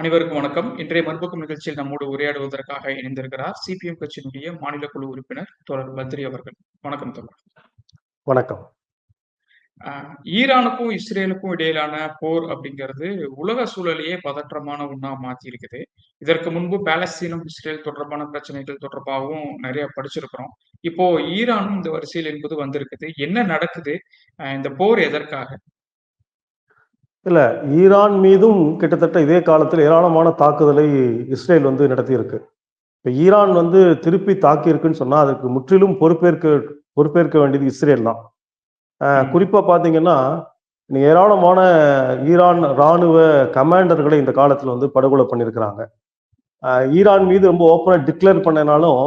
அனைவருக்கும் வணக்கம். இன்றைய மறுபக்கம் நிகழ்ச்சியில் நம்மோடு உரையாடுவதற்காக இணைந்திருக்கிறார் சிபிஎம் கட்சியினுடைய மாநில குழு உறுப்பினர் தோழர் பத்ரி அவர்கள். வணக்கம் தோழர். வணக்கம். ஈரானுக்கும் இஸ்ரேலுக்கும் இடையிலான போர் அப்படிங்கிறது உலக சூழலையே பதற்றமான ஒண்ணா மாத்தி இருக்குது இதற்கு முன்பு பாலஸ்தீனம் இஸ்ரேல் தொடர்பான பிரச்சனைகள் தொடர்பாகவும் நிறைய படிச்சிருக்கிறோம். இப்போ ஈரானும் இந்த வரிசையில் என்பது வந்திருக்குது. என்ன நடக்குது? இந்த போர் எதற்காக? இல்ல ஈரான் மீதும் கிட்டத்தட்ட இதே காலத்தில் ஏராளமான தாக்குதலை இஸ்ரேல் வந்து நடத்தியிருக்கு. இப்போ ஈரான் வந்து திருப்பி தாக்கியிருக்குன்னு சொன்னா அதுக்கு முற்றிலும் பொறுப்பேற்க பொறுப்பேற்க வேண்டியது இஸ்ரேல் தான். அஹ் ம். குறிப்பா பாத்தீங்கன்னா இன்னைக்கு ஏராளமான ஈரான் ராணுவ கமாண்டர்களை இந்த காலத்துல வந்து படுகொலை பண்ணியிருக்கிறாங்க. ஈரான் மீது ரொம்ப ஓப்பனா டிக்ளேர் பண்ணனாலும்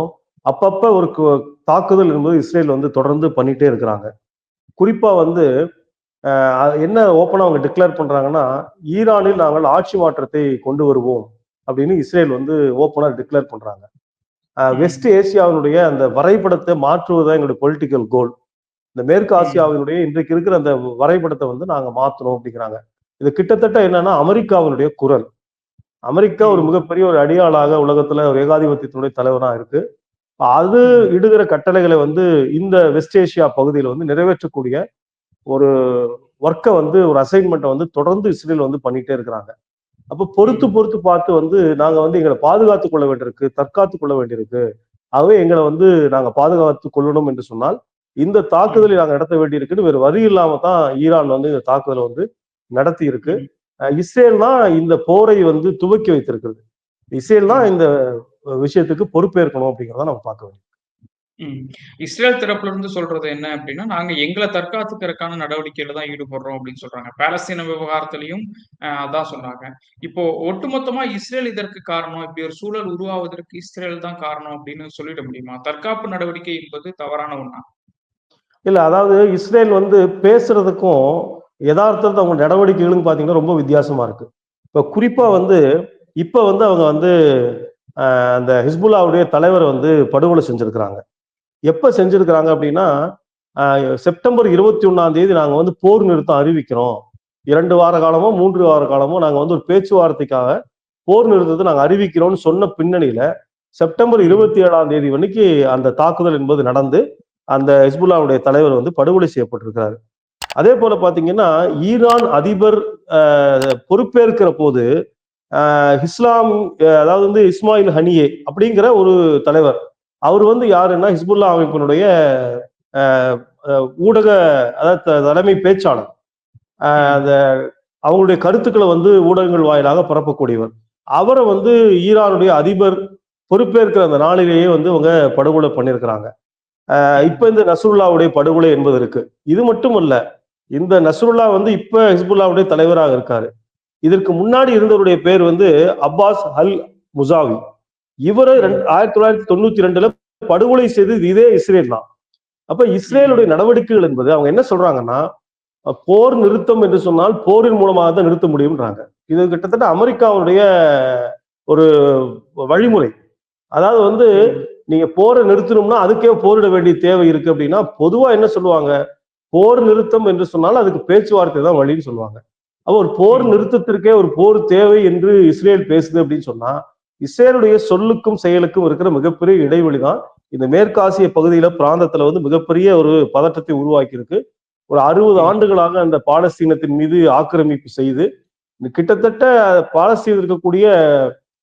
அப்பப்ப ஒரு தாக்குதல் என்பது இஸ்ரேல் வந்து தொடர்ந்து பண்ணிட்டே இருக்கிறாங்க. குறிப்பா வந்து என்ன ஓப்பனா அவங்க டிக்ளேர் பண்றாங்கன்னா ஈரானில் நாங்கள் ஆட்சி மாற்றத்தை கொண்டு வருவோம் அப்படின்னு இஸ்ரேல் வந்து ஓப்பனா டிக்ளேர் ம். வெஸ்ட் ஏசியாவினுடைய அந்த வரைபடத்தை மாற்றுவதுதான் எங்களுடைய பொலிட்டிக்கல் கோல் இந்த மேற்கு. ஆசியாவினுடைய இன்றைக்கு இருக்கிற அந்த வரைபடத்தை வந்து நாங்க மாத்தணும் அப்படிங்கிறாங்க இது கிட்டத்தட்ட என்னன்னா அமெரிக்காவினுடைய குரல் அமெரிக்கா ஒரு. மிகப்பெரிய ஒரு அடியாளாக உலகத்துல ஒரு ஏகாதிபத்தியத்தினுடைய தலைவரா இருக்கு அது. இடுகிற கட்டளைகளை வந்து இந்த வெஸ்ட் ஏசியா பகுதியில் வந்து நிறைவேற்றக்கூடிய ஒரு ஒர்க்கை வந்து ஒரு அசைன்மெண்ட்டை வந்து தொடர்ந்து இஸ்ரேல் வந்து பண்ணிட்டே இருக்கிறாங்க அப்ப பொறுத்து. பொறுத்து பார்த்து வந்து நாங்க வந்து எங்களை பாதுகாத்துக் கொள்ள வேண்டியிருக்கு தற்காத்து கொள்ள வேண்டியிருக்கு ஆகவே எங்களை வந்து நாங்க பாதுகாத்து கொள்ளணும் என்று சொன்னால் இந்த தாக்குதலை நாங்க நடத்த வேண்டியிருக்குன்னு வேறு வழி இல்லாம தான் ஈரான் வந்து இந்த தாக்குதலை வந்து நடத்தி இருக்கு இஸ்ரேல் தான் இந்த போரை வந்து துவக்கி வைத்திருக்கிறது இஸ்ரேல் தான். இந்த விஷயத்துக்கு பொறுப்பேற்கணும் அப்படிங்கிறத நம்ம பார்க்க வேண்டும். இஸ்ரேல் தரப்புல இருந்து சொல்றது என்ன அப்படின்னா நாங்க எங்களை தற்காத்துக்கிறதுக்கான நடவடிக்கையில தான் ஈடுபடுறோம் அப்படின்னு சொல்றாங்க. பாலஸ்தீன விவகாரத்திலையும் அதான் சொன்னாங்க. இப்போ ஒட்டுமொத்தமா இஸ்ரேல் இதற்கு காரணம் இப்படி ஒரு சூழல் உருவாவதற்கு இஸ்ரேல் தான் காரணம் அப்படின்னு சொல்லிட முடியுமா? தற்காப்பு நடவடிக்கை என்பது தவறான ஒண்ணா? இல்ல அதாவது இஸ்ரேல் வந்து பேசுறதுக்கும் யதார்த்தத்தை அவங்க நடவடிக்கைகளும் பாத்தீங்கன்னா ரொம்ப வித்தியாசமா இருக்கு. இப்ப குறிப்பா வந்து இப்ப வந்து அவங்க வந்து அந்த ஹிஸ்புல்லாவுடைய தலைவர் வந்து படுகொலை செஞ்சிருக்கிறாங்க. எப்போ செஞ்சிருக்கிறாங்க அப்படின்னா செப்டம்பர் இருபத்தி ஒன்றாம் தேதி நாங்கள் வந்து போர் நிறுத்தம் அறிவிக்கிறோம். இரண்டு வார காலமோ மூன்று வார காலமோ நாங்கள் வந்து ஒரு பேச்சுவார்த்தைக்காக போர் நிறுத்தத்தை நாங்கள் அறிவிக்கிறோம்னு சொன்ன பின்னணியில செப்டம்பர் இருபத்தி ஏழாம் தேதி வரைக்கு அந்த தாக்குதல் என்பது நடந்து அந்த ஹிஸ்புல்லாவுடைய தலைவர் வந்து படுகொலை செய்யப்பட்டிருக்கிறாரு. அதே போல பாத்தீங்கன்னா ஈரான் அதிபர் ஆஹ், பொறுப்பேற்கிற போது ஆஹ், இஸ்லாம் அதாவது வந்து இஸ்மாயில் ஹனியே அப்படிங்கிற ஒரு தலைவர் அவர் வந்து யாருன்னா ஹிஸ்புல்லா அமைப்பினுடைய ஊடக அதாவது த- தலைமை பேச்சாளர். அந்த அவங்களுடைய கருத்துக்களை வந்து ஊடகங்கள் வாயிலாக பரப்பக்கூடியவர். அவரை வந்து ஈரானுடைய அதிபர் பொறுப்பேற்கிற அந்த நாளிலேயே வந்து அவங்க படுகொலை பண்ணியிருக்கிறாங்க. இப்போ இந்த நசுருல்லாவுடைய படுகொலை என்பது இருக்கு. இது மட்டும் அல்ல இந்த நசுருல்லா வந்து இப்போ ஹிஸ்புல்லாவுடைய தலைவராக இருக்காரு. இதற்கு முன்னாடி இருந்தவருடைய பேர் வந்து அப்பாஸ் அல் முசாவி. இவர் ரெண்டு- ஆயிரத்தி தொள்ளாயிரத்தி தொண்ணூத்தி ரெண்டுல படுகொலை செய்தது இதே இஸ்ரேல் தான். அப்ப இஸ்ரேலுடைய நடவடிக்கைகள் என்பது அவங்க என்ன சொல்றாங்கன்னா போர் நிறுத்தம் என்று சொன்னால் போரின் மூலமாக தான் நிறுத்த முடியும்ன்றாங்க. இது கிட்டத்தட்ட அமெரிக்காவுடைய ஒரு வழிமுறை. அதாவது வந்து நீங்க போரை நிறுத்தணும்னா அதுக்கே போரிட வேண்டிய தேவை இருக்கு அப்படின்னா பொதுவா என்ன சொல்லுவாங்க? போர் நிறுத்தம் என்று சொன்னால் அதுக்கு பேச்சுவார்த்தை தான் வழின்னு சொல்லுவாங்க. அப்போ ஒரு போர் நிறுத்தத்திற்கே ஒரு போர் தேவை என்று இஸ்ரேல் பேசுது அப்படின்னு சொன்னா இஸ்ரேலுடைய சொல்லுக்கும் செயலுக்கும் இருக்கிற மிகப்பெரிய இடைவெளி தான் இந்த மேற்காசிய பகுதியில பிராந்தத்துல வந்து மிகப்பெரிய ஒரு பதட்டத்தை உருவாக்கி இருக்கு ஒரு அறுபது ஆண்டுகளாக அந்த பாலஸ்தீனத்தின் மீது ஆக்கிரமிப்பு செய்து கிட்டத்தட்ட பாலஸ்தீனத்தில் இருக்கக்கூடிய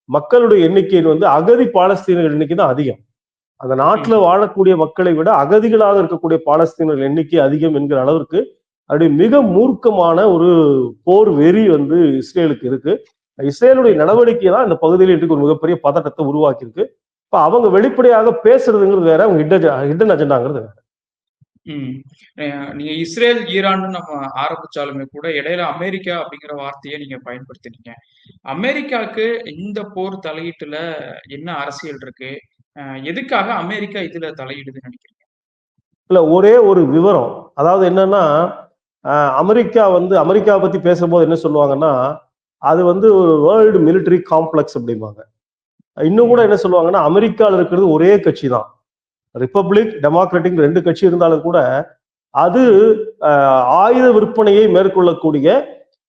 மக்களுடைய எண்ணிக்கை வந்து அகதி பாலஸ்தீனர்கள் எண்ணிக்கை தான் அதிகம். அந்த நாட்டில் வாழக்கூடிய மக்களை விட அகதிகளாக இருக்கக்கூடிய பாலஸ்தீனர்கள் எண்ணிக்கை அதிகம் என்கிற அளவிற்கு அப்படி மிக மூர்க்கமான ஒரு போர் வெறி வந்து இஸ்ரேலுக்கு இருக்கு. இஸ்ரேலுடைய நடவடிக்கை தான் இந்த பகுதியில் இன்றைக்கு ஒரு மிகப்பெரிய பதட்டத்தை உருவாக்கி இருக்கு இப்ப அவங்க வெளிப்படையாக பேசுறதுங்கிறது வேற அவங்க ஹிடன் அஜெண்டாங்கிறது வேற. நீங்க இஸ்ரேல் ஈரான்னு நம்ம ஆரம்பிச்சாலுமே கூட இடையில அமெரிக்கா அப்படிங்கிற வார்த்தையை நீங்க பயன்படுத்தினீங்க. அமெரிக்காவுக்கு இந்த போர் தலையீட்டுல என்ன அரசியல் இருக்கு? எதுக்காக அமெரிக்கா இதுல தலையிடுதுன்னு நினைக்கிறீங்க? இல்ல ஒரே ஒரு விவரம். அதாவது என்னன்னா அமெரிக்கா வந்து அமெரிக்கா பத்தி பேசும்போது என்ன சொல்லுவாங்கன்னா அது வந்து ஒரு வேர்ல்டு மிலிட்டரி காம்ப்ளெக்ஸ் அப்படிம்பாங்க. இன்னும் கூட என்ன சொல்லுவாங்கன்னா அமெரிக்காவில் இருக்கிறது ஒரே கட்சி தான் ரிப்பப்ளிக் டெமோக்ராட்டிக் ரெண்டு கட்சி இருந்தாலும் கூட அது ஆயுத விற்பனையை மேற்கொள்ளக்கூடிய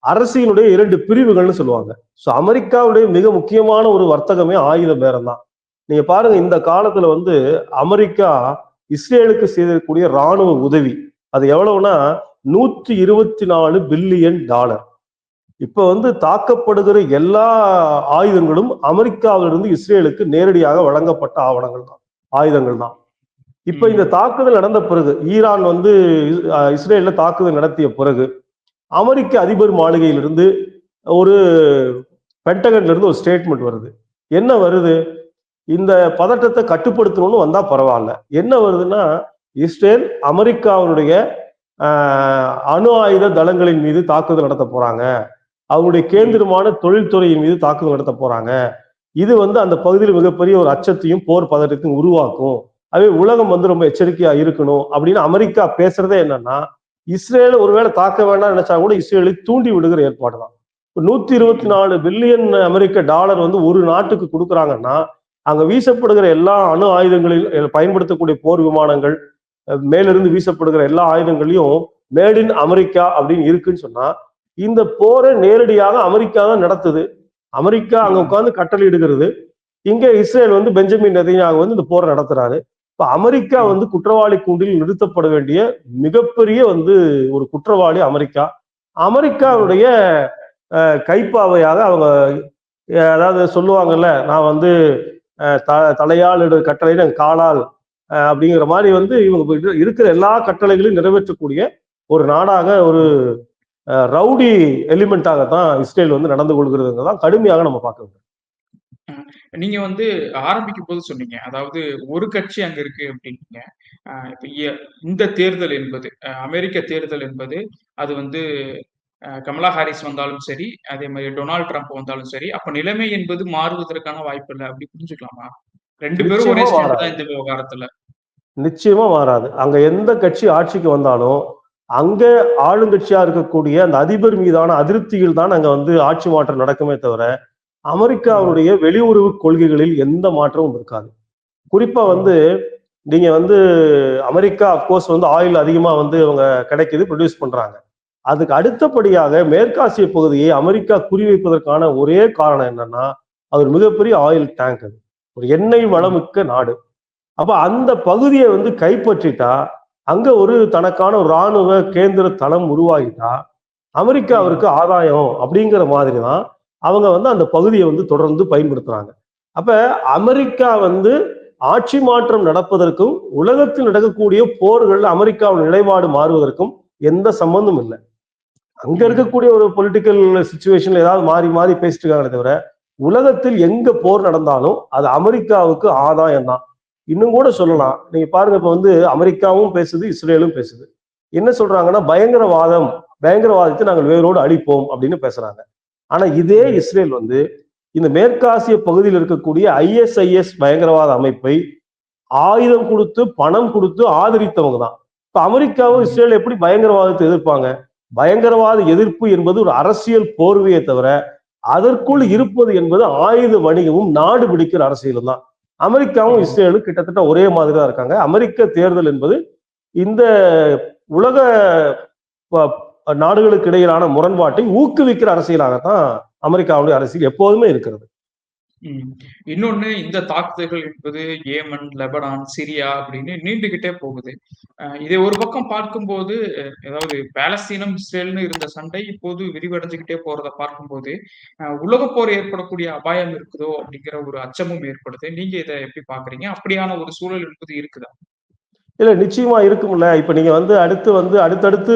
அரசியலுடைய இரண்டு பிரிவுகள்னு சொல்லுவாங்க. ஸோ அமெரிக்காவுடைய மிக முக்கியமான ஒரு வர்த்தகமே ஆயுத பேரம் தான் நீங்க பாருங்க இந்த காலத்துல வந்து அமெரிக்கா இஸ்ரேலுக்கு செய்திருக்கக்கூடிய ராணுவ உதவி அது எவ்வளவுனா நூற்றி இருபத்தி நாலு பில்லியன் டாலர். இப்ப வந்து தாக்கப்படுகிற எல்லா ஆயுதங்களும் அமெரிக்காவிலிருந்து இஸ்ரேலுக்கு நேரடியாக வழங்கப்பட்ட ஆவணங்கள் தான் ஆயுதங்கள் தான். இப்ப இந்த தாக்குதல் நடந்த பிறகு ஈரான் வந்து இஸ்ரேல்ல தாக்குதல் நடத்திய பிறகு அமெரிக்க அதிபர் மாளிகையிலிருந்து ஒரு பென்டகன்ல இருந்து ஒரு ஸ்டேட்மெண்ட் வருது. என்ன வருது? இந்த பதட்டத்தை கட்டுப்படுத்தணும்னு வந்தா பரவாயில்ல. என்ன வருதுன்னா இஸ்ரேல் அமெரிக்காவினுடைய அணு ஆயுத தளங்களின் மீது தாக்குதல் நடத்த போறாங்க. அவங்களுடைய கேந்திரமான தொழில்துறையின் மீது தாக்குதல் நடத்த போறாங்க. இது வந்து அந்த பகுதியில் மிகப்பெரிய ஒரு அச்சத்தையும் போர் பதட்டத்தையும் உருவாக்கும். அதே உலகம் வந்து ரொம்ப எச்சரிக்கையா இருக்கணும் அப்படின்னு அமெரிக்கா பேசுறதே என்னன்னா இஸ்ரேல் ஒருவேளை தாக்க வேண்டாம் நினைச்சா கூட இஸ்ரேலை தூண்டி விடுகிற ஏற்பாடு தான். நூத்தி இருபத்தி நாலு பில்லியன் அமெரிக்க டாலர் வந்து ஒரு நாட்டுக்கு கொடுக்குறாங்கன்னா அங்க வீசப்படுகிற எல்லா அணு ஆயுதங்களில் பயன்படுத்தக்கூடிய போர் விமானங்கள் மேலிருந்து வீசப்படுகிற எல்லா ஆயுதங்களையும் மேட் இன் அமெரிக்கா அப்படின்னு இருக்குன்னு சொன்னா இந்த போரை நேரடியாக அமெரிக்கா தான் நடத்துது. அமெரிக்கா அங்க உட்காந்து கட்டளையிடுகிறது. இங்க இஸ்ரேல் வந்து பெஞ்சமின் நெதன்யாகு வந்து இந்த போரை நடத்துறாரு. இப்ப அமெரிக்கா வந்து குற்றவாளி கூண்டில் நிறுத்தப்பட வேண்டிய மிகப்பெரிய வந்து ஒரு குற்றவாளி அமெரிக்கா. அமெரிக்காவுடைய கைப்பாவையாக அவங்க அதாவது சொல்லுவாங்கல்ல நான் வந்து த- தலையால் கட்டளை நான் காலால் அப்படிங்கிற மாதிரி வந்து இவங்க இருக்கிற எல்லா கட்டளைகளையும் நிறைவேற்றக்கூடிய ஒரு நாடாக ஒரு ரவுடி எலிமெண்டாக தான் இஸ்ரேல் வந்து நடந்து கொள்கிறதுங்கிறது தான் கடுமையாக நம்ம பார்க்க வேண்டும். நீங்க வந்து ஆரம்பிக்கும் போது சொன்னீங்க. அதாவது ஒரு கட்சி அங்க இருக்கு அப்படின்னீங்க. இப்ப இந்த தேர்தல் என்பது அமெரிக்க தேர்தல் என்பது அது வந்து கமலா ஹாரிஸ் வந்தாலும் சரி அதே மாதிரி டொனால்ட் ட்ரம்ப் வந்தாலும் சரி அப்ப நிலைமை என்பது மாறுவதற்கான வாய்ப்பு இல்லை அப்படி புரிஞ்சுக்கலாமா? ரெண்டு பேரும் ஒரே இந்த விவகாரத்துல. நிச்சயமா மாறாது அங்க எந்த கட்சி ஆட்சிக்கு வந்தாலும் அங்க ஆளுங்கட்சியா இருக்கக்கூடிய அந்த அதிபர் மீதான அதிருப்தியில் தான் அங்க வந்து ஆட்சி மாற்றம் நடக்குமே தவிர அமெரிக்காவுடைய வெளியுறவு கொள்கைகளில் எந்த மாற்றமும் இருக்காது. குறிப்பா வந்து நீங்க வந்து அமெரிக்கா அப்கோர்ஸ் வந்து ஆயில் அதிகமா வந்து அவங்க கிடைக்குது ப்ரொடியூஸ் பண்றாங்க. அதுக்கு அடுத்தபடியாக மேற்காசிய பகுதியை அமெரிக்கா குறிவைப்பதற்கான ஒரே காரணம் என்னன்னா அது ஒரு மிகப்பெரிய ஆயில் டேங்க் அது. ஒரு எண்ணெய் வளமிக்க நாடு. அப்ப அந்த பகுதியை வந்து கைப்பற்றிட்டா அங்க ஒரு தனக்கான ஒரு ராணுவ கேந்திர தளம் உருவாகிட்டா அமெரிக்காவிற்கு ஆதாயம் அப்படிங்கிற மாதிரி தான் அவங்க வந்து அந்த பகுதியை வந்து தொடர்ந்து பயன்படுத்துறாங்க. அப்ப அமெரிக்கா வந்து ஆட்சி மாற்றம் நடப்பதற்கும் உலகத்தில் நடக்கக்கூடிய போர்கள் அமெரிக்காவின் நிலைப்பாடு மாறுவதற்கும் எந்த சம்பந்தமும் இல்லை. அங்க இருக்கக்கூடிய ஒரு பொலிட்டிக்கல் சுச்சுவேஷன்ல ஏதாவது மாறி மாறி பேசிட்டு இருக்காங்களே தவிர உலகத்தில் எங்க போர் நடந்தாலும் அது அமெரிக்காவுக்கு ஆதாயம் தான் இன்னும் கூட சொல்லலாம். நீங்க பாருங்க இப்ப வந்து அமெரிக்காவும் பேசுது இஸ்ரேலும் பேசுது. என்ன சொல்றாங்கன்னா பயங்கரவாதம் பயங்கரவாதத்தை நாங்கள் வேரோடு அழிப்போம் அப்படின்னு பேசுறாங்க. ஆனா இதே இஸ்ரேல் வந்து இந்த மேற்காசிய பகுதியில் இருக்கக்கூடிய ஐஎஸ்ஐஎஸ் பயங்கரவாத அமைப்பை ஆயுதம் கொடுத்து பணம் கொடுத்து ஆதரித்தவங்க தான். இப்ப அமெரிக்காவும் இஸ்ரேல் எப்படி பயங்கரவாதத்தை எதிர்ப்பாங்க? பயங்கரவாத எதிர்ப்பு என்பது ஒரு அரசியல் போர்வையை தவிர அதற்குள் இருப்பது என்பது ஆயுத வணிகமும் நாடு பிடிக்கிற அரசியலும் தான். அமெரிக்காவும் இஸ்ரேலும் கிட்டத்தட்ட ஒரே மாதிரி தான் இருக்காங்க அமெரிக்க தேர்தல் என்பது இந்த உலக நாடுகளுக்கு இடையிலான முரண்பாட்டை ஊக்குவிக்கிற அரசியலாகத்தான் அமெரிக்காவுடைய அரசியல் எப்போதுமே இருக்கிறது. இன்னொன்னு இந்த தாக்குதல்கள் என்பது ஏமன் லெபனான் சிரியா அப்படின்னு நீண்டுகிட்டே போகுது. இதை ஒரு பக்கம் பார்க்கும்போது அதாவது பாலஸ்தீனம் இஸ்ரேல்னு இருந்த சண்டை இப்போது விரிவடைஞ்சுக்கிட்டே போறதை பார்க்கும்போது உலக போர் ஏற்படக்கூடிய அபாயம் இருக்குதோ அப்படிங்கிற ஒரு அச்சமும் ஏற்படுது. நீங்க இதை எப்படி பாக்குறீங்க அப்படியான ஒரு சூழல் என்பது இருக்குதா? இல்ல நிச்சயமா இருக்கும்ல. இப்ப நீங்க வந்து அடுத்து வந்து அடுத்தடுத்து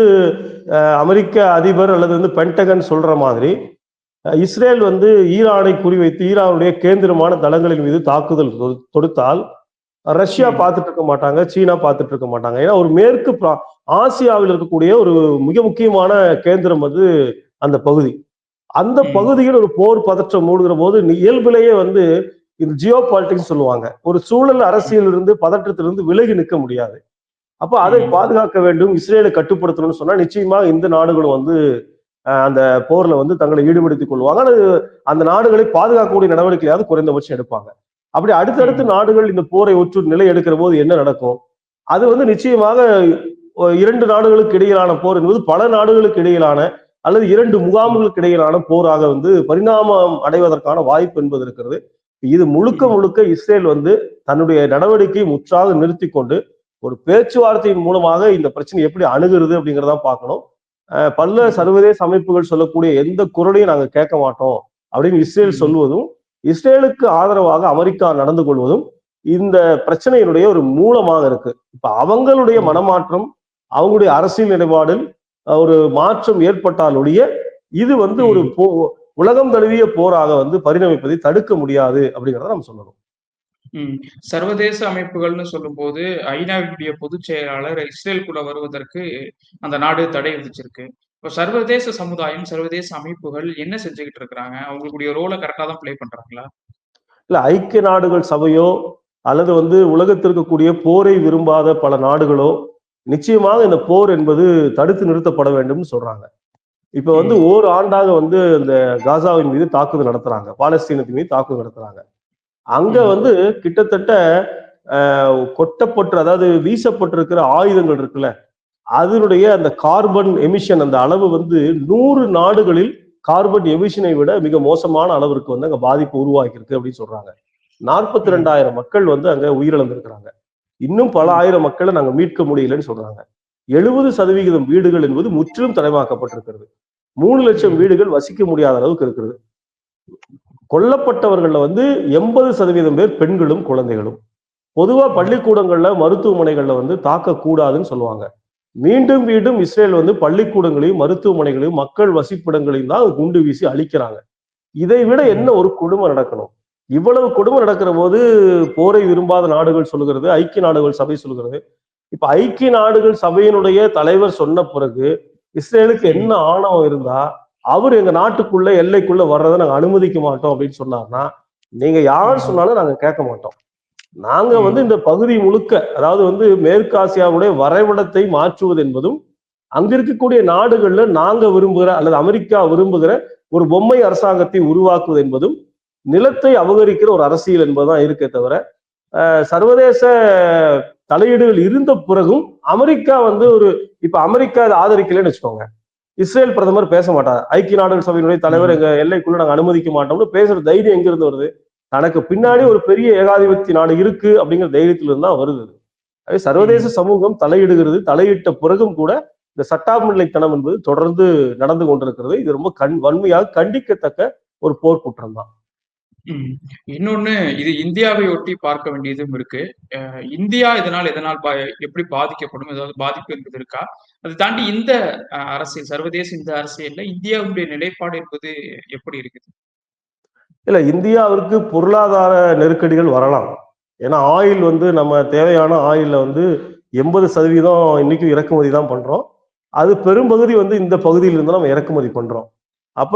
அமெரிக்க அதிபர் அல்லது வந்து பென்டகன் சொல்ற மாதிரி இஸ்ரேல் வந்து ஈரானை குறிவைத்து ஈரானுடைய கேந்திரமான தளங்களின் மீது தாக்குதல் தொடுத்தால் ரஷ்யா. பார்த்துட்டு இருக்க மாட்டாங்க சீனா பார்த்துட்டு இருக்க மாட்டாங்க ஏன்னா ஒரு மேற்கு பிரா- ஆசியாவில் இருக்கக்கூடிய ஒரு மிக முக்கியமான கேந்திரம் வந்து அந்த பகுதி அந்த. பகுதியில் ஒரு போர் பதற்றம் மூடுகிற போது இயல்பிலேயே வந்து இந்த ஜியோ பாலிட்டிக்ஸ் சொல்லுவாங்க ஒரு சூழல் அரசியலிருந்து பதற்றத்திலிருந்து விலகி நிற்க முடியாது அப்ப அதை. பாதுகாக்க வேண்டும் இஸ்ரேலை கட்டுப்படுத்தணும்னு சொன்னா நிச்சயமா இந்த நாடுகளும் வந்து அந்த போர்ல வந்து தங்களை ஈடுபடுத்திக் கொள்வாங்க. அல்லது அந்த நாடுகளை பாதுகாக்கக்கூடிய நடவடிக்கையாவது குறைந்தபட்சம் எடுப்பாங்க. அப்படி அடுத்தடுத்து நாடுகள் இந்த போரை ஒற்று நிலை எடுக்கிற போது என்ன நடக்கும்? அது வந்து நிச்சயமாக இரண்டு நாடுகளுக்கு இடையிலான போர் என்பது பல நாடுகளுக்கு இடையிலான அல்லது இரண்டு முகாம்களுக்கு இடையிலான போராக வந்து பரிணாமம் அடைவதற்கான வாய்ப்பு என்பது இருக்கிறது. இது முழுக்க முழுக்க இஸ்ரேல் வந்து தன்னுடைய நடவடிக்கையை முற்றாக நிறுத்தி கொண்டு ஒரு பேச்சுவார்த்தையின் மூலமாக இந்த பிரச்சனை எப்படி அணுகிறது அப்படிங்கிறத பார்க்கணும். அஹ் பல சர்வதேச அமைப்புகள் சொல்லக்கூடிய எந்த குரலையும் நாங்க கேட்க மாட்டோம் அப்படின்னு இஸ்ரேல். சொல்வதும் இஸ்ரேலுக்கு ஆதரவாக அமெரிக்கா நடந்து கொள்வதும் இந்த பிரச்சனையினுடைய ஒரு மூலமாக இருக்கு இப்ப அவங்களுடைய. மனமாற்றம் அவங்களுடைய அரசியல் நிலைப்பாடில் ஒரு மாற்றம் ஏற்பட்டாலுடைய இது வந்து ஒரு. போ உலகம் தழுவிய போராக வந்து பரிணமிப்பதை தடுக்க முடியாது அப்படிங்கிறத நம்ம சொல்லணும் ம். சர்வதேச அமைப்புகள்னு சொல்லும்போது ஐநாவுடைய பொதுச் செயலாளர் இஸ்ரேலுக்குள்ள வருவதற்கு அந்த நாடு தடை விதிச்சிருக்கு. இப்ப சர்வதேச சமுதாயம், சர்வதேச அமைப்புகள் என்ன செஞ்சுகிட்டு இருக்கிறாங்க? அவங்களுடைய ரோல கரெக்ட்டா தான் ப்ளே பண்றாங்களா? இல்ல ஐக்கிய நாடுகள் சபையோ அல்லது வந்து உலகத்தில் இருக்கக்கூடிய போரை விரும்பாத பல நாடுகளோ நிச்சயமாக இந்த போர் என்பது தடுத்து நிறுத்தப்பட வேண்டும்னு சொல்றாங்க இப்ப வந்து ம். ஓர் ஆண்டாக வந்து இந்த காசாவின் மீது தாக்குதல் நடத்துறாங்க பாலஸ்தீனத்தின் மீது தாக்குதல் நடத்துறாங்க அங்க. வந்து கிட்டத்தட்ட கொட்டப்பட்டு அதாவது வீசப்பட்டிருக்கிற ஆயுதங்கள் இருக்குல்ல அதனுடைய அந்த கார்பன் எமிஷன் அந்த அளவு வந்து நூறு நாடுகளில் கார்பன் எமிஷனை விட மிக மோசமான அளவிற்கு வந்து அங்க பாதிப்பு உருவாக்கி இருக்கு அப்படின்னு சொல்றாங்க நாற்பத்தி. ரெண்டாயிரம் மக்கள் வந்து அங்க உயிரிழந்திருக்கிறாங்க இன்னும் பல. ஆயிரம் மக்களை நாங்க மீட்க முடியலன்னு சொல்றாங்க எழுபது சதவிகிதம் வீடுகள் என்பது முற்றிலும் தடைமாக்கப்பட்டிருக்கிறது மூணு லட்சம். வீடுகள் வசிக்க முடியாத அளவுக்கு இருக்கிறது கொல்லப்பட்டவர்களில் வந்து எண்பது சதவீதம் பேர் பெண்களும் குழந்தைகளும். பொதுவா பள்ளிக்கூடங்களில் மருத்துவமனைகளில் வந்து தாக்கக்கூடாதுன்னு சொல்லுவாங்க. மீண்டும் மீண்டும் இஸ்ரேல் வந்து பள்ளிக்கூடங்களையும் மருத்துவமனைகளையும் மக்கள் வசிப்பிடங்களையும் தான் குண்டு வீசி அழிக்கிறாங்க. இதை விட என்ன ஒரு கொடுமை நடக்கணும்? இவ்வளவு கொடுமை நடக்கிற போது போரை விரும்பாத நாடுகள் சொல்லுகிறது ஐக்கிய நாடுகள் சபை சொல்லுகிறது. இப்ப ஐக்கிய நாடுகள் சபையினுடைய தலைவர் சொன்ன பிறகு இஸ்ரேலுக்கு என்ன ஆணவம் இருந்தா அவர் எங்க நாட்டுக்குள்ள எல்லைக்குள்ள வர்றதை நாங்க அனுமதிக்க மாட்டோம் அப்படின்னு சொன்னார்னா நீங்க யார். சொன்னாலும் நாங்க கேட்க மாட்டோம் நாங்க. வந்து இந்த பகுதி முழுக்க அதாவது வந்து மேற்கு ஆசியாவுடைய வரைபடத்தை மாற்றுவது என்பதும் அங்க இருக்கக்கூடிய நாடுகள்ல நாங்க விரும்புகிற அல்லது அமெரிக்கா விரும்புகிற ஒரு பொம்மை அரசாங்கத்தை உருவாக்குவது என்பதும் நிலத்தை அபகரிக்கிற ஒரு அரசியல் என்பதுதான் இருக்கே தவிர சர்வதேச தலையீடுகள் இருந்த பிறகும் அமெரிக்கா வந்து ஒரு இப்ப அமெரிக்கா இதை ஆதரிக்கலைன்னு வச்சுக்கோங்க இஸ்ரேல் பிரதமர் பேச மாட்டார் ஐக்கிய நாடுகள் சபையினுடைய தலைவர். எங்க எல்லைக்குள்ள நாங்க அனுமதிக்க மாட்டோம்னு பேசுற தைரியம் எங்க இருந்து வருது தனக்கு பின்னாடி ஒரு பெரிய ஏகாதிபத்திய நாடு இருக்கு அப்படிங்கிற தைரியத்துல இருந்து தான் வருது சர்வதேச. சமூகம் தலையிடுகிறது தலையிட்ட பிறகும் கூட இந்த சட்டாமில்லைத்தனம் என்பது தொடர்ந்து நடந்து கொண்டிருக்கிறது இது ரொம்ப கண் வன்மையாக கண்டிக்கத்தக்க ஒரு போர் குற்றம் தான். இன்னொன்னு இது இந்தியாவை ஒட்டி பார்க்க வேண்டியதும் இருக்கு. இந்தியா இதனால் எதனால் எப்படி பாதிக்கப்படும்? ஏதாவது பாதிப்பு என்பது இருக்கா? அதை தாண்டி இந்த அரசியல், சர்வதேச இந்த அரசியல்ல இந்தியாவுடைய நிலைப்பாடு என்பது எப்படி இருக்குது? இல்ல இந்தியாவிற்கு பொருளாதார நெருக்கடிகள் வரலாம் ஏன்னா ஆயில் வந்து நம்ம தேவையான ஆயில்ல வந்து எண்பது சதவீதம் இன்னைக்கும் இறக்குமதி தான் பண்றோம் அது பெரும்பகுதி வந்து இந்த பகுதியில இருந்து நம்ம இறக்குமதி பண்றோம் அப்ப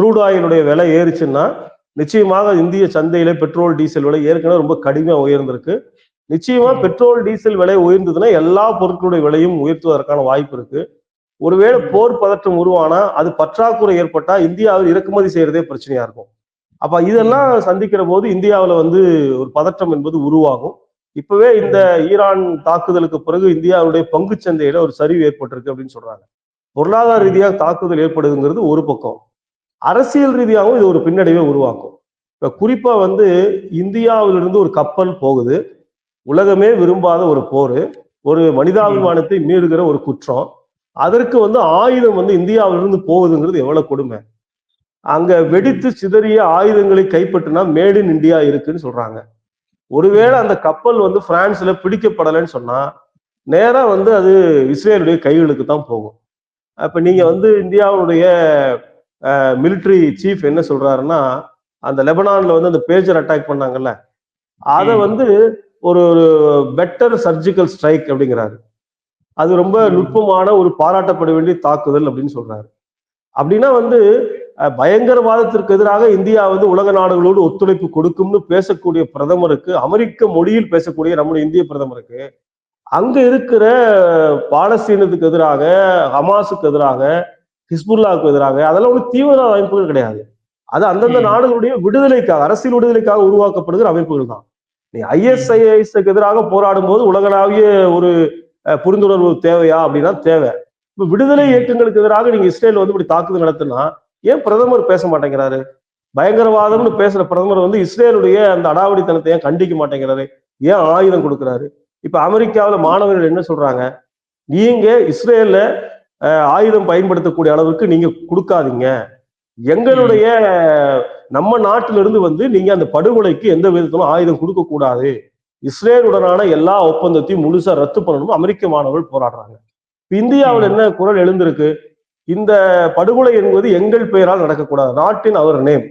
குரூட் ஆயிலுடைய விலை ஏறிச்சுன்னா நிச்சயமாக இந்திய சந்தையில பெட்ரோல் டீசல் விலை ஏற்கனவே ரொம்ப கடுமையா உயர்ந்திருக்கு. நிச்சயமா. பெட்ரோல் டீசல் விலை உயர்ந்ததுன்னா எல்லா பொருட்களுடைய விலையும் உயர்த்துவதற்கான வாய்ப்பு இருக்கு. ஒருவேளை. போர் பதற்றம் உருவானா அது பற்றாக்குறை ஏற்பட்டா இந்தியாவில் இறக்குமதி செய்யறதே பிரச்சனையா இருக்கும். அப்ப இதெல்லாம் சந்திக்கிற போது இந்தியாவுல வந்து ஒரு பதற்றம் என்பது உருவாகும். இப்பவே இந்த ஈரான் தாக்குதலுக்கு பிறகு இந்தியாவுடைய பங்குச் சந்தையில ஒரு சரிவு ஏற்பட்டிருக்கு அப்படின்னு சொல்றாங்க. பொருளாதார. ரீதியாக தாக்குதல் ஏற்படுதுங்கிறது ஒரு பக்கம். அரசியல் ரீதியாகவும் இது ஒரு பின்னடைவை உருவாக்கும். இப்போ குறிப்பாக வந்து இந்தியாவிலிருந்து ஒரு கப்பல் போகுது. உலகமே விரும்பாத ஒரு போர். ஒரு மனிதாபிமானத்தை மீறுகிற ஒரு குற்றம். அதற்கு வந்து ஆயுதம் வந்து இந்தியாவிலிருந்து போகுதுங்கிறது எவ்வளவு கொடுமை. அங்க வெடித்து சிதறிய ஆயுதங்களை கைப்பற்றினா மேட் இன் இந்தியா இருக்குன்னு சொல்றாங்க. ஒருவேளை அந்த கப்பல் வந்து பிரான்ஸ்ல பிடிக்கப்படலைன்னு சொன்னா நேரா வந்து அது இஸ்ரேலுடைய கைகளுக்கு தான் போகும். அப்ப நீங்க வந்து இந்தியாவுடைய மிலிட்ரி சீஃப் என்ன சொல்றாருன்னா அந்த லெபனான்ல வந்து அந்த பேஜர் அட்டாக் பண்ணாங்கல்ல அதை. வந்து ஒரு பெட்டர் சர்ஜிக்கல் ஸ்ட்ரைக் அப்படிங்கிறாரு அது ரொம்ப. நுட்பமான ஒரு பாராட்டப்பட வேண்டிய தாக்குதல் அப்படின்னு சொல்றாரு அப்படின்னா வந்து பயங்கரவாதத்திற்கு எதிராக இந்தியா வந்து உலக நாடுகளோடு ஒத்துழைப்பு கொடுக்கும்னு பேசக்கூடிய பிரதமருக்கு அமெரிக்க மொழியில் பேசக்கூடிய நம்முடைய இந்திய பிரதமருக்கு அங்க இருக்கிற பாலஸ்தீனத்துக்கு எதிராக ஹமாஸுக்கு எதிராக ஹிஸ்புல்லாவுக்கு எதிராக அதெல்லாம் ஒரு தீவிரவாத அமைப்புகள் கிடையாது. அது அந்தந்த. நாடுகளுடைய விடுதலைக்காக அரசியல் விடுதலைக்காக உருவாக்கப்படுகிற அமைப்புகள் தான். நீ ஐஎஸ்ஐஎஸ்க்கு எதிராக போராடும் போது உலகளாவிய ஒரு புரிந்துணர்வு தேவையா அப்படின்னா தேவை. இப்ப விடுதலை இயக்கங்களுக்கு எதிராக நீங்க இஸ்ரேல் வந்து இப்படி தாக்குதல் நடத்தினா ஏன் பிரதமர் பேச மாட்டேங்கிறாரு? பயங்கரவாதம்னு பேசுற பிரதமர் வந்து இஸ்ரேலுடைய அந்த அடாவடித்தனத்தை ஏன் கண்டிக்க மாட்டேங்கிறாரு? ஏன் ஆயுதம் கொடுக்குறாரு? இப்ப அமெரிக்காவுல மாணவர்கள் என்ன சொல்றாங்க? நீங்க இஸ்ரேல்ல அஹ், ஆயுதம் பயன்படுத்தக்கூடிய அளவுக்கு நீங்க கொடுக்காதீங்க. எங்களுடைய நம்ம நாட்டில இருந்து வந்து நீங்க அந்த படுகொலைக்கு எந்த விதத்திலும் ஆயுதம் கொடுக்க கூடாது இஸ்ரேலுடனான எல்லா ஒப்பந்தத்தையும் முழுசா ரத்து பண்ணணும். அமெரிக்க மாணவர்கள் போராடுறாங்க. இப்ப இந்தியாவில் என்ன குரல் எழுந்திருக்கு? இந்த படுகொலை என்பது எங்கள் பெயரால் நடக்கக்கூடாது. நாட்டின் அவர் நேம்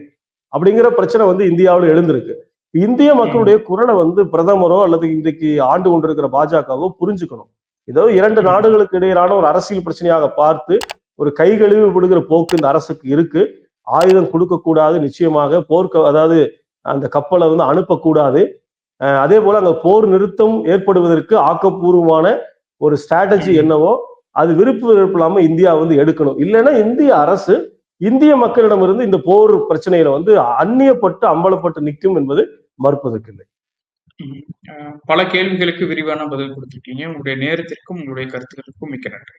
அப்படிங்கிற பிரச்சனை வந்து இந்தியாவில் எழுந்திருக்கு. இந்திய மக்களுடைய குரலை வந்து பிரதமரோ அல்லது இன்றைக்கு ஆண்டு கொண்டிருக்கிற பாஜகவோ புரிஞ்சுக்கணும். ஏதோ இரண்டு நாடுகளுக்கு இடையிலான ஒரு அரசியல் பிரச்சனையாக பார்த்து ஒரு கை கழுவி விடுகிற போக்கு இந்த அரசுக்கு இருக்கு. ஆயுதம் கொடுக்கக்கூடாது நிச்சயமாக போர்க்க அதாவது அந்த கப்பலை வந்து அனுப்பக்கூடாது. அதே போல அங்க போர் நிறுத்தம் ஏற்படுவதற்கு ஆக்கப்பூர்வமான ஒரு ஸ்ட்ராட்டஜி என்னவோ அது விருப்பு வெறுப்பு இல்லாம இந்தியா வந்து எடுக்கணும். இல்லைன்னா இந்திய அரசு இந்திய மக்களிடமிருந்து இந்த போர் பிரச்சனையில வந்து அந்நியப்பட்டு அம்பலப்பட்டு நிற்கும் என்பது மறுப்பதற்கில்லை பல கேள்விகளுக்கு விரிவான பதில் கொடுத்துருக்கீங்க உங்களுடைய நேரத்திற்கும் உங்களுடைய கருத்துக்களுக்கும் மிக்க நன்றி.